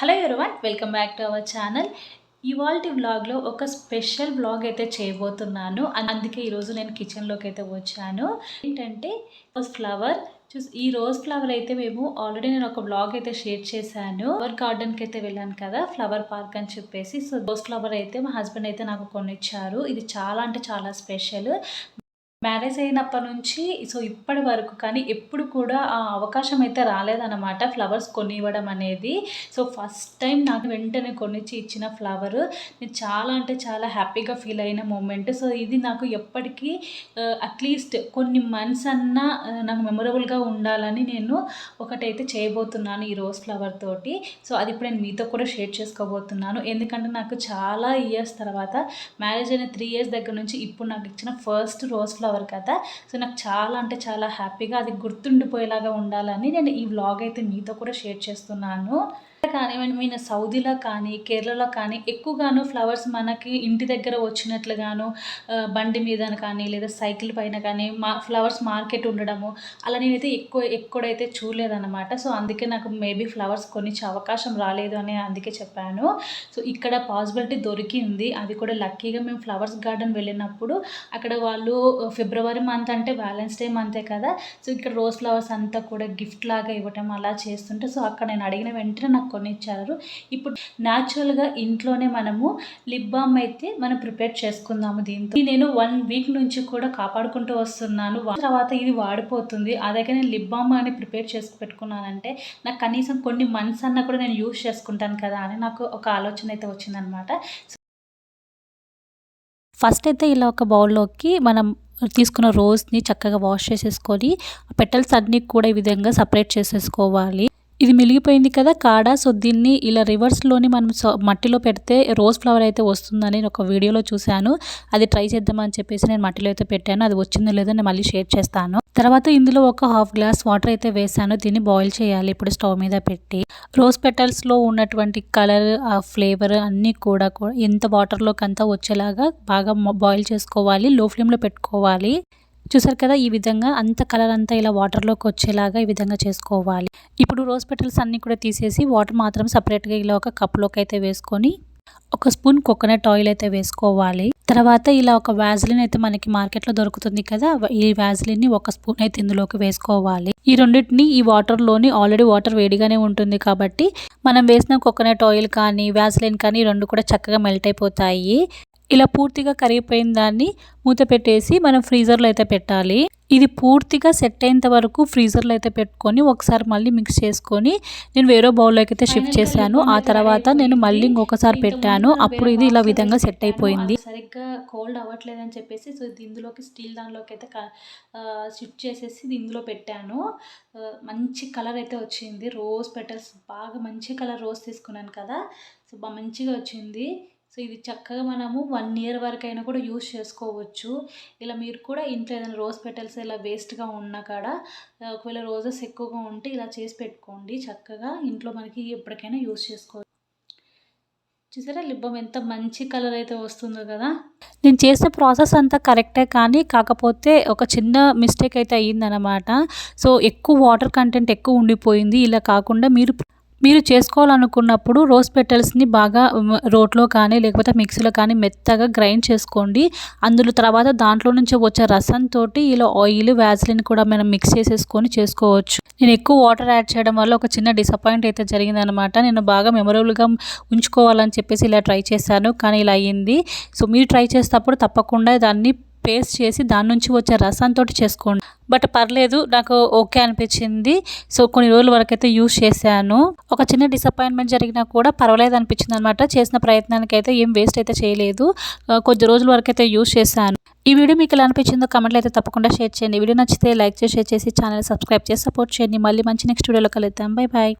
Hello everyone welcome back to our channel ఇవాళ వ్లాగ్లో ఒక స్పెషల్ వ్లాగ్ అయితే చేయబోతున్నాను. అందుకే ఈరోజు నేను కిచెన్లోకి అయితే వచ్చాను. ఏంటంటే రోజ్ ఫ్లవర్ చూసి ఈ రోజ్ ఫ్లవర్ అయితే మేము ఆల్రెడీ నేను ఒక బ్లాగ్ అయితే షేర్ చేశాను. ఫ్లవర్ గార్డెన్కి అయితే వెళ్ళాను కదా ఫ్లవర్ పార్క్ అని చెప్పేసి. సో రోజ్ ఫ్లవర్ అయితే మా హస్బెండ్ అయితే నాకు కొనిచ్చారు. ఇది చాలా అంటే చాలా స్పెషల్ మ్యారేజ్ అయినప్పటి నుంచి సో ఇప్పటి వరకు కానీ ఎప్పుడు కూడా ఆ అవకాశం అయితే రాలేదన్నమాట ఫ్లవర్స్ కొనివ్వడం అనేది. సో ఫస్ట్ టైం నాకు వెంటనే కొనిచ్చి ఇచ్చిన ఫ్లవర్. నేను చాలా అంటే చాలా హ్యాపీగా ఫీల్ అయిన మూమెంట్. సో ఇది నాకు ఎప్పటికీ అట్లీస్ట్ కొన్ని మంత్స్ అన్నా నాకు మెమొరబుల్గా ఉండాలని నేను ఒకటైతే చేయబోతున్నాను ఈ రోజ్ ఫ్లవర్ తోటి. సో అది ఇప్పుడు నేను మీతో కూడా షేర్ చేసుకోబోతున్నాను. ఎందుకంటే నాకు చాలా ఇయర్స్ తర్వాత మ్యారేజ్ అయిన త్రీ ఇయర్స్ దగ్గర నుంచి ఇప్పుడు నాకు ఇచ్చిన ఫస్ట్ రోజ్ ఫ్లవర్ కదా. సో నాకు చాలా అంటే చాలా హ్యాపీగా అది గుర్తుండిపోయేలాగా ఉండాలని నేను ఈ వ్లాగ్ అయితే మీతో కూడా షేర్ చేస్తున్నాను. కానివ్వండి మీన సౌదీలో కానీ కేరళలో కానీ ఎక్కువగాను ఫ్లవర్స్ మనకి ఇంటి దగ్గర వచ్చినట్లుగాను బండి మీద కానీ లేదా సైకిల్ పైన కానీ మా ఫ్లవర్స్ మార్కెట్ ఉండడము అలా నేనైతే ఎక్కువ ఎక్కడైతే చూడలేదన్నమాట. సో అందుకే నాకు మేబీ ఫ్లవర్స్ కొనిచ్చే అవకాశం రాలేదు అని అందుకే చెప్పాను. సో ఇక్కడ పాసిబిలిటీ దొరికింది. అది కూడా లక్కీగా మేము ఫ్లవర్స్ గార్డెన్ వెళ్ళినప్పుడు అక్కడ వాళ్ళు ఫిబ్రవరి మంత్ అంటే వ్యాలెన్స్ డే మంతే కదా. సో ఇక్కడ రోజ్ ఫ్లవర్స్ అంతా కూడా గిఫ్ట్ లాగా ఇవ్వటం అలా చేస్తుంటే సో అక్కడ నేను అడిగిన వెంటనే నాకు కొన్ని ఇచ్చారు ఇప్పుడు న్యాచురల్గా ఇంట్లోనే మనము లిప్ బామ్ అయితే మనం ప్రిపేర్ చేసుకుందాము దీంతో. నేను వన్ వీక్ నుంచి కూడా కాపాడుకుంటూ వస్తున్నాను. తర్వాత ఇది వాడిపోతుంది. అదే నేను లిప్ బామ్ అని ప్రిపేర్ చేసి పెట్టుకున్నానంటే నాకు కనీసం కొన్ని మంత్స్ అన్నా కూడా నేను యూస్ చేసుకుంటాను కదా అని నాకు ఒక ఆలోచన అయితే వచ్చిందనమాట. ఫస్ట్ అయితే ఇలా ఒక బౌల్లోకి మనం తీసుకున్న రోజ్ని చక్కగా వాష్ చేసేసుకొని పెటల్స్ అన్నీ కూడా ఈ విధంగా సపరేట్ చేసేసుకోవాలి. ఇది మిలిగిపోయింది కదా కాడ? సో దీన్ని ఇలా రివర్స్లోని మనం సో మట్టిలో పెడితే రోజ్ ఫ్లవర్ అయితే వస్తుందని ఒక వీడియోలో చూశాను. అది ట్రై చేద్దామని చెప్పేసి నేను మట్టిలో అయితే పెట్టాను. అది వచ్చిందో లేదో నేను మళ్ళీ షేర్ చేస్తాను. తర్వాత ఇందులో ఒక హాఫ్ గ్లాస్ వాటర్ అయితే వేసాను దీన్ని బాయిల్ చేయాలి. ఇప్పుడు స్టవ్ మీద పెట్టి. రోజ్ పెటల్స్లో ఉన్నటువంటి కలర్ ఆ ఫ్లేవర్ అన్నీ కూడా ఎంత వాటర్లోకి అంతా వచ్చేలాగా బాగా బాయిల్ చేసుకోవాలి. లో ఫ్లేమ్లో పెట్టుకోవాలి. చూసారు కదా ఈ విధంగా అంత కలర్ అంతా ఇలా వాటర్లోకి వచ్చేలాగా ఈ విధంగా చేసుకోవాలి. ఇప్పుడు రోజ్ పెటల్స్ అన్నీ కూడా తీసేసి వాటర్ మాత్రం సపరేట్గా ఇలా ఒక కప్లోకి అయితే వేసుకొని ఒక స్పూన్ కోకోనట్ ఆయిల్ అయితే వేసుకోవాలి. తర్వాత ఇలా ఒక వ్యాజిలిన్ అయితే మనకి మార్కెట్లో దొరుకుతుంది కదా ఈ వ్యాజిలిన్ని ఒక స్పూన్ అయితే ఇందులోకి వేసుకోవాలి. ఈ రెండింటిని ఈ వాటర్లోని ఆల్రెడీ వాటర్ వేడిగానే ఉంటుంది కాబట్టి మనం వేసిన కోకోనట్ ఆయిల్ కానీ వ్యాజిలిన్ కానీ రెండు కూడా చక్కగా మెల్ట్ అయిపోతాయి. ఇలా పూర్తిగా కరిగిపోయిన దాన్ని మూత పెట్టేసి మనం ఫ్రీజర్లో అయితే పెట్టాలి. ఇది పూర్తిగా సెట్ అయ్యేంత వరకు ఫ్రీజర్లో అయితే పెట్టుకొని ఒకసారి మళ్ళీ మిక్స్ చేసుకొని నేను వేరే బౌల్లోకి అయితే షిఫ్ట్ చేశాను. ఆ తర్వాత నేను మళ్ళీ ఇంకొకసారి పెట్టాను. అప్పుడు ఇది ఇలా విధంగా సెట్ అయిపోయింది. సరిగ్గా కోల్డ్ అవ్వట్లేదని చెప్పేసి సో ఇందులోకి స్టీల్ దానిలోకి అయితే షిఫ్ట్ చేసేసి ఇందులో పెట్టాను. మంచి కలర్ అయితే వచ్చింది. రోజ్ పెటల్స్ బాగా మంచి కలర్ రోజ్ తీసుకున్నాను కదా. సో బాగా మంచిగా వచ్చింది. సో ఇది చక్కగా మనము వన్ ఇయర్ వరకు అయినా కూడా యూస్ చేసుకోవచ్చు. ఇలా మీరు కూడా ఇంట్లో ఏదైనా రోజ్ పెటల్స్ ఇలా వేస్ట్గా ఉన్నా కాడ ఒకవేళ రోజెస్ ఎక్కువగా ఉంటే ఇలా చేసి పెట్టుకోండి. చక్కగా ఇంట్లో మనకి ఎప్పటికైనా యూస్ చేసుకోవచ్చు. చూసారా? లిబ్బం ఎంత మంచి కలర్ అయితే వస్తుందో కదా? నేను చేసే ప్రాసెస్ అంతా కరెక్టే కానీ కాకపోతే ఒక చిన్న మిస్టేక్ అయితే అయ్యిందనమాట సో ఎక్కువ వాటర్ కంటెంట్ ఎక్కువ ఉండిపోయింది. ఇలా కాకుండా మీరు మీరు చేసుకోవాలనుకున్నప్పుడు రోజ్ పెటల్స్ని బాగా రోట్లో కానీ లేకపోతే మిక్సీలో కానీ మెత్తగా గ్రైండ్ చేసుకోండి. అందులో తర్వాత దాంట్లో నుంచి వచ్చే రసంతో ఇలా ఆయిల్ వ్యాజ్లిన్ కూడా మనం మిక్స్ చేసేసుకొని చేసుకోవచ్చు. నేను ఎక్కువ వాటర్ యాడ్ చేయడం వల్ల ఒక చిన్న డిసప్పాయింట్ అయితే జరిగిందనమాట. నేను బాగా మెమొరబుల్గా ఉంచుకోవాలని చెప్పేసి ఇలా ట్రై చేశాను. కానీ ఇలా అయ్యింది. సో మీరు ట్రై చేసేటప్పుడు తప్పకుండా దాన్ని పేస్ట్ చేసి దాని నుంచి వచ్చే రసంతో చేసుకోండి. బట్ పర్లేదు నాకు ఓకే అనిపించింది. సో కొన్ని రోజుల వరకు అయితే యూస్ చేశాను. ఒక చిన్న డిసప్పాయింట్మెంట్ జరిగినా కూడా పర్వాలేదు అనిపించింది అనమాట చేసిన ప్రయత్నానికి అయితే ఏం వేస్ట్ అయితే చేయలేదు. కొద్ది రోజుల వరకు అయితే యూస్ చేశాను. ఈ వీడియో మీకు ఎలా అనిపించిందో కమెంట్లో అయితే తప్పకుండా షేర్ చేయండి. వీడియో నచ్చితే లైక్ చేసి షేర్ చేసి ఛానల్ సబ్స్క్రైబ్ చేసి సపోర్ట్ చేయండి. మళ్ళీ మంచి నెక్స్ట్ వీడియోలో కలుద్దాం. Bye bye